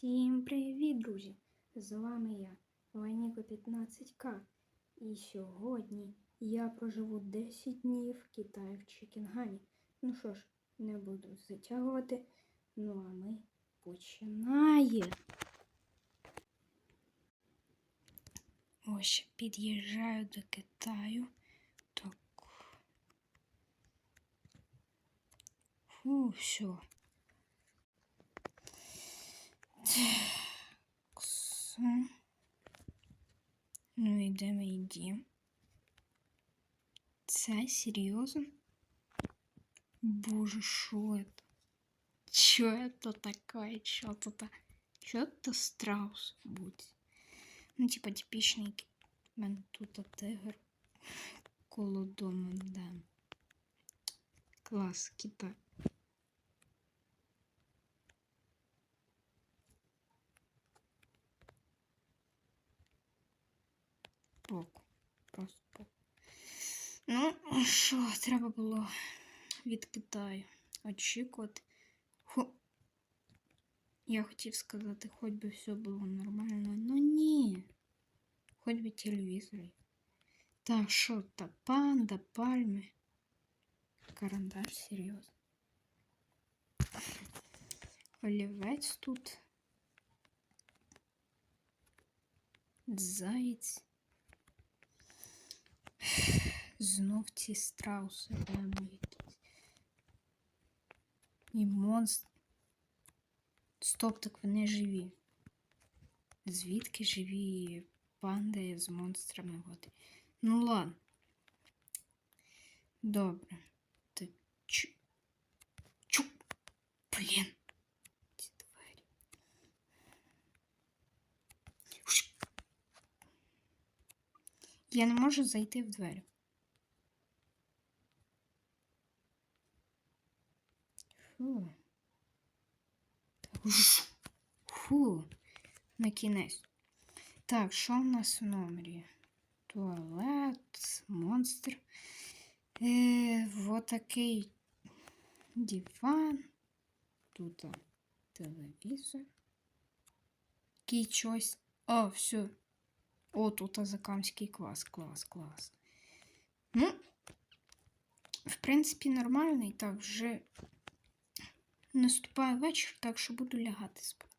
Всім привіт, друзі! З вами я, Вайніко 15К. І сьогодні я проживу 10 днів в Китаї в Чекінгані. Ну що ж, не буду затягувати. Ну а ми починаємо. Ось під'їжджаю до Китаю. Так. Фу, все. Все. Ну і де мій дім? Це серйозно? Боже, що это? Чё это такое? Чё это? Чё это страус будь? Ну, типа типічний ки- У мене тут тигр коло дому, да. Клас, Китай. Боку. Просто боку. Ну, що, треба було від Китаю очікувати. Хо... Я хотів сказати, хоч би все було нормально, ну ні. Хоч би телевізор. є. Так, що то панда, пальми. Карандаш, серйозно. Олівець тут. Заєць. Знов ці страуси прямо якісь. І монстр. Стоп, так вони живі. Звідки живі панди з монстрами води? Ну ладно. Добре. Ти чу. Чу. Блін. Ці двері. Я не можу зайти в двері. Фу. Так, уш. Фу. На кінець. Так, що в нас в номері? Туалет, монстр. Е, вот такий диван. Тут а, телевізор. Який щось. О, все. О, тут азакамський клас, клас, клас. Ну, в принципі, нормальний. Так, вже Наступає вечір, так що буду лягати спати.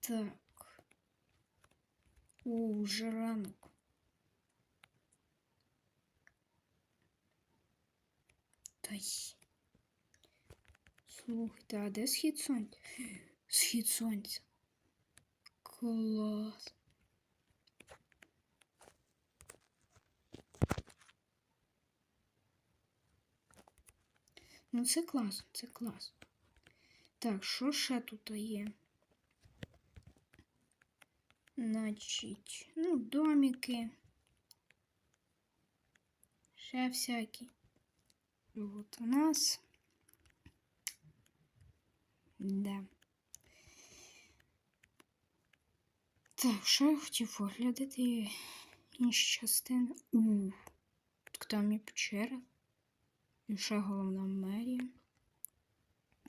Так. О, вже ранок. Та й. Слухайте, а де схід сонця? Схід сонця. Клас. Ну, це класно, це класно. Так, що ще тут є? Значить, ну, домики. Ще всякі. Вот у нас. Да. Так, що я хотів оглядати інші частини. У, там і печера. І ще головна мерія.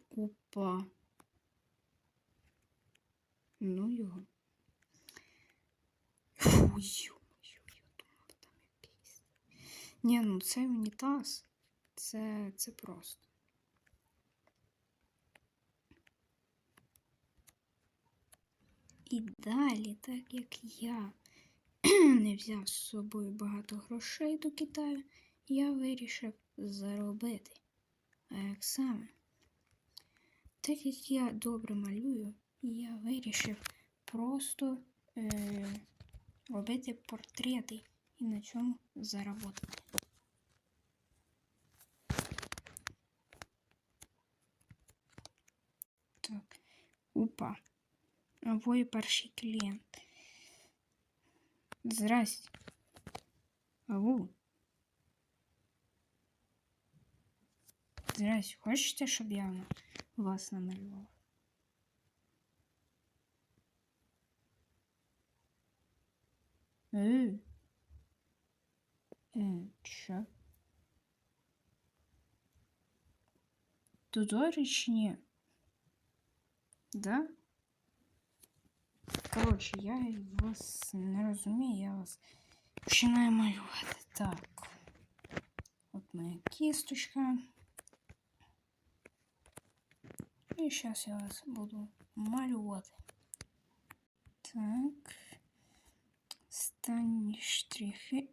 Опа. Ну його. Фу, я думав, там якийсь. Ні, ну це унітаз. Це, це просто. І далі, так як я не взяв з собою багато грошей до Китаю, я вирішив заробити. А як саме? Так як я добре малюю, я вирішив просто е, робити портрети і на цьому заробити. Так, опа. Обоє перший клієнт. Здрасте. Ау. Здрасте. Хочете, щоб я вам вас намалював? Е. Е, що? Тузори чи ні? Да? Коротше, я вас не розумію, я вас починаю малювати. Так. От моя кісточка. І зараз я вас буду малювати. Так. Останні штрихи.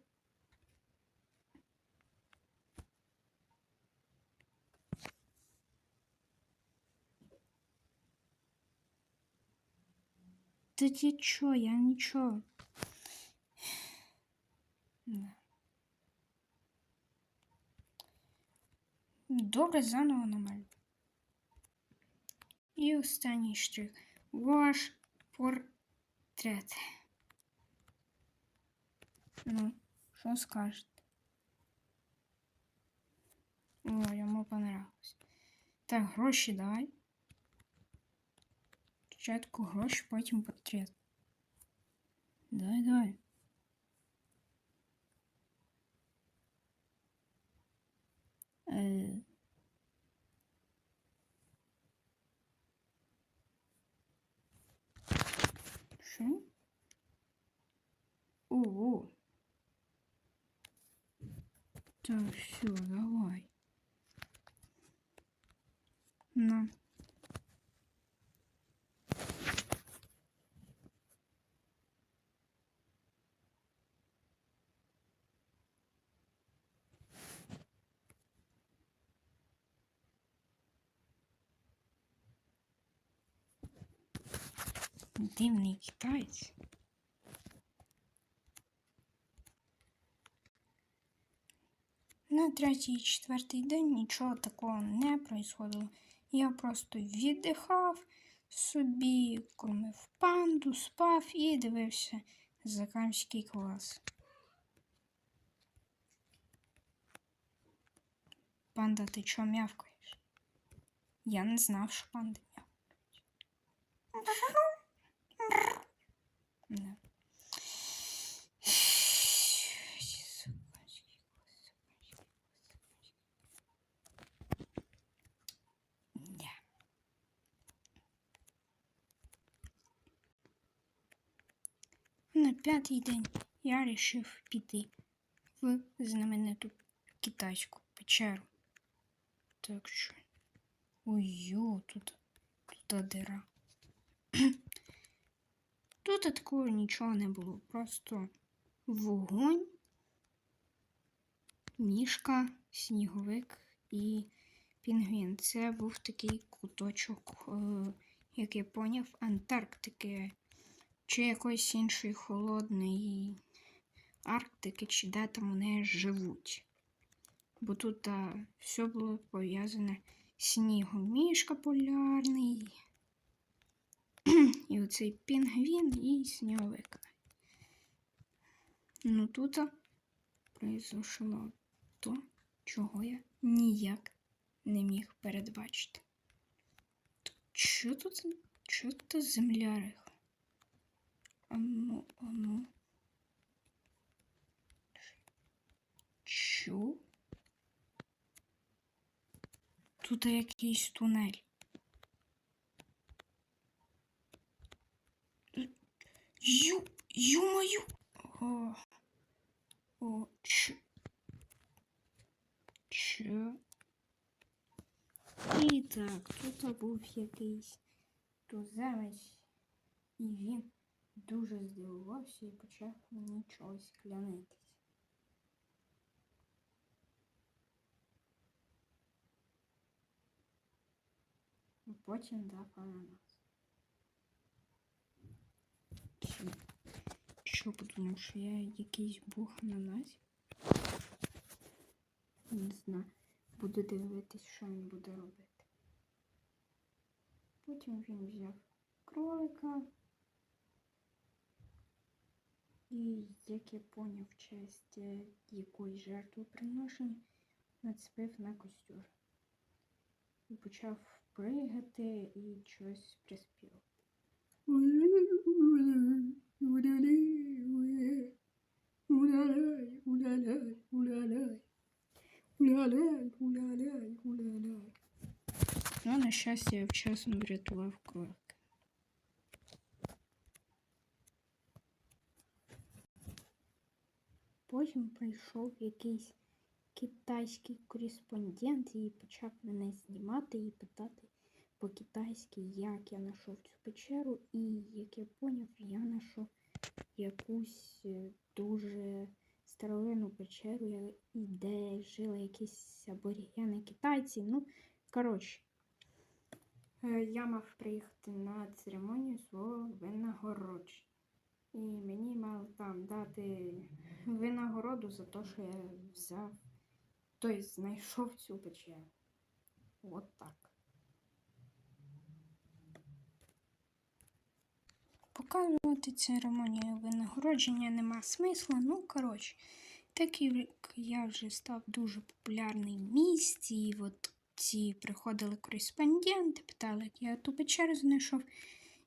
Та ти чо, я нічого. Да. Добре, заново намалюю. І останній штрих. Ваш портрет. Ну, що скажете? О, йому понравилось. Так, гроші давай. Спочатку гроші, потім портрет. Давай, давай. Е... Що? Ого. Так, все, давай. На. Дивний китаєць. На третій і четвертий день нічого такого не происходило. Я просто віддихав собі, кормив панду, спав і дивився закамський клас. Панда, ти чого м'явкаєш? Я не знав, що панди м'явкають. На п'ятий день я вирішив піти в знамениту китайську печеру. Так що. Ой-ё, тут, тут дира. Тут такого нічого не було. Просто вогонь, мішка, сніговик і пінгвін. Це був такий куточок, е, як я поняв, Антарктики чи якоїсь іншої холодної Арктики, чи де там вони живуть. Бо тут а, все було пов'язане з снігом. Мішка полярний. І оцей пінгвін і сніговик. Ну тут произошло то, чого я ніяк не міг передбачити. Що тут? Що тут земля Ану, ану. Що? Тут якийсь тунель. Ю, ю-мою. О, о, ч. Ч. І так, тут був якийсь туземець, і він дуже здивувався і почав мені чогось клянитись. Потім дав ананас. Чи, що подумав, що я якийсь бог ананасів? Не знаю. Буду дивитись, що він буде робити. Потім він взяв кролика. І, як я поняв, в честь якоїсь жертвоприношення нацепив на костюр. І почав пригати і щось Ну, на щастя, я в час врятував лавка. Потім прийшов якийсь китайський кореспондент и почав мене знімати и питати по-китайськи, як я знайшов цю печеру, і як я поняв, я знайшов якусь е, дуже старовинну печеру, де жили якісь аборігени китайці. Ну, коротше, е, я мав приїхати на церемонію свого винагородження. І мені мали там дати винагороду за те, що я взяв, тобто знайшов цю печеру. От так. Показувати церемонію винагородження нема смисла. Ну, коротше, так як я вже став дуже популярний в місті, і от ці приходили кореспонденти, питали, як я ту печеру знайшов,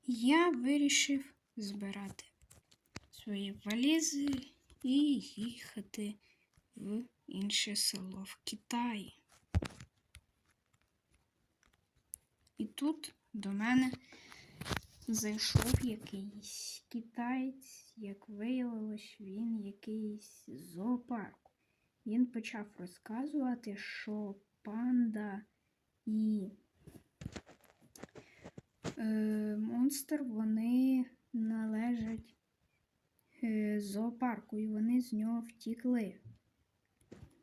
я вирішив збирати свої валізи і їхати в інше село в Китаї. І тут до мене зайшов якийсь китаєць, як виявилось, він якийсь з зоопарку. Він почав розказувати, що панда і е, монстр вони належать е, зоопарку, і вони з нього втікли.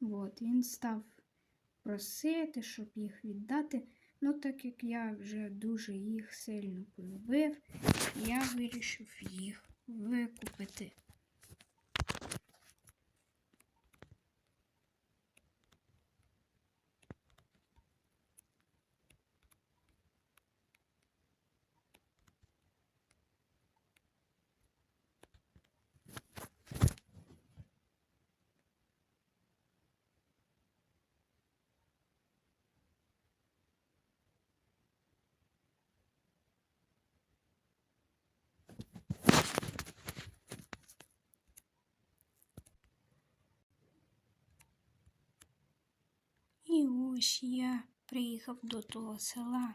От, він став просити, щоб їх віддати. Ну, так як я вже дуже їх сильно полюбив, я вирішив їх викупити. І ось я приїхав до того села.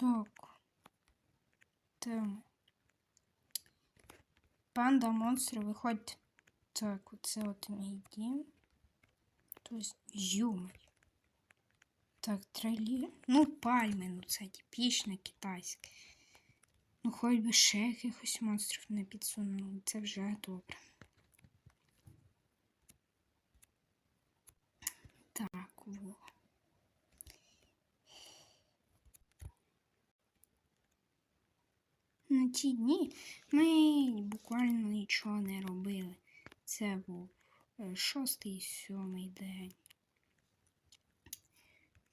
Так. Там. Панда, монстри, виходьте. Так, оце от мій дім. Тобто юмор. Так, трелі. Ну, пальми, ну це типічне китайське. Ну, хоч би ще якихось монстрів не підсунули. Це вже добре. Так, во. На ті дні ми буквально нічого не робили. Це був е, шостий, сьомий день.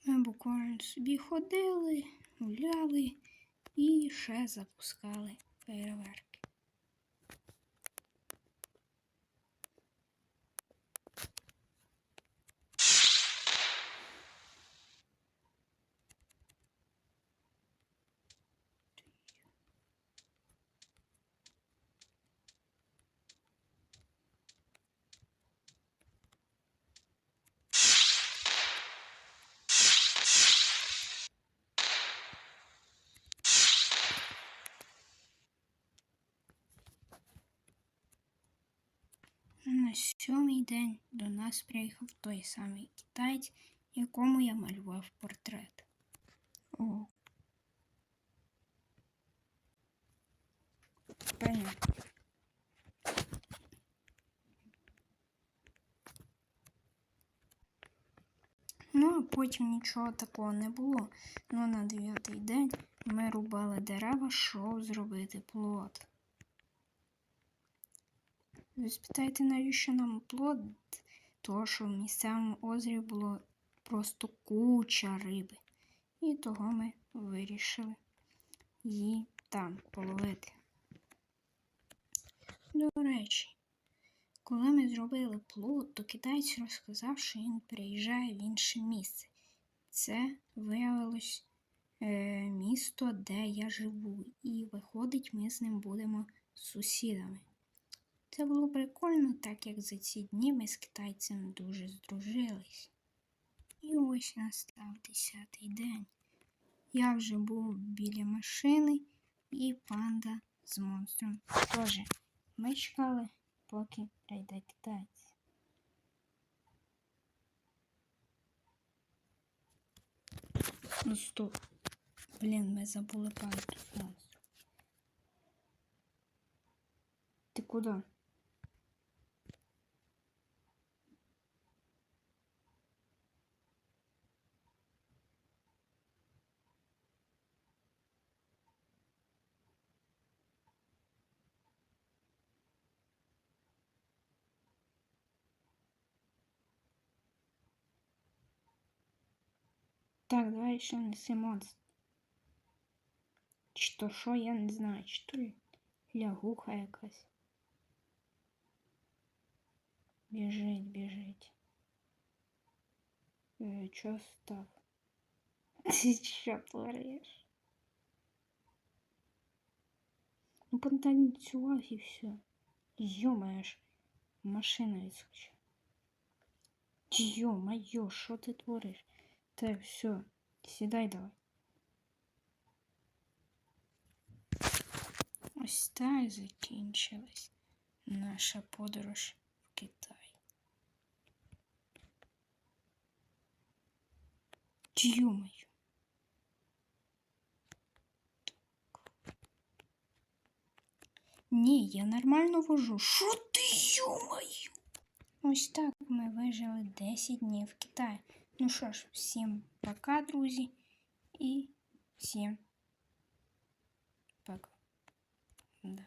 Ми буквально собі ходили, гуляли і ще запускали фейерверки. На сьомий день до нас приїхав той самий китаєць, якому я малював портрет. О. Ну, а потім нічого такого не було. Ну, на дев'ятий день ми рубали дерева, щоб зробити плод. Ви спитаєте, навіщо нам плод? Тому що в місцевому озері було просто куча риби. І того ми вирішили її там половити. До речі, коли ми зробили плод, то китаєць розказав, що він переїжджає в інше місце. це виявилось е, місто, де я живу, і виходить, ми з ним будемо сусідами. Це було прикольно, так як за ці дні ми з китайцем дуже здружились. І ось настав десятий день. Я вже був біля машини і панда з монстром теж. Ми чекали, поки прийде китаєць. Ну стоп. Блін, ми забули панду з монстром. Ти куди? Так, давай ще неси монстр. Чи то що, я не знаю, чи то ль- лягуха якась. Біжить, біжить. Е, чо став? Ти що твориш? Ну потанцював і все. Йомаєш, ж, машина відскочила. Йо-моє, що ти твориш? Так, все, сідай давай. Ось так закінчилась наша подорож в Китай. Ё-моё. Ні, я нормально вожу. Що ти, ё-моё? Ось так ми вижили 10 днів в Китаї. Ну що ж, всім пока, друзі, і всім пока. Да.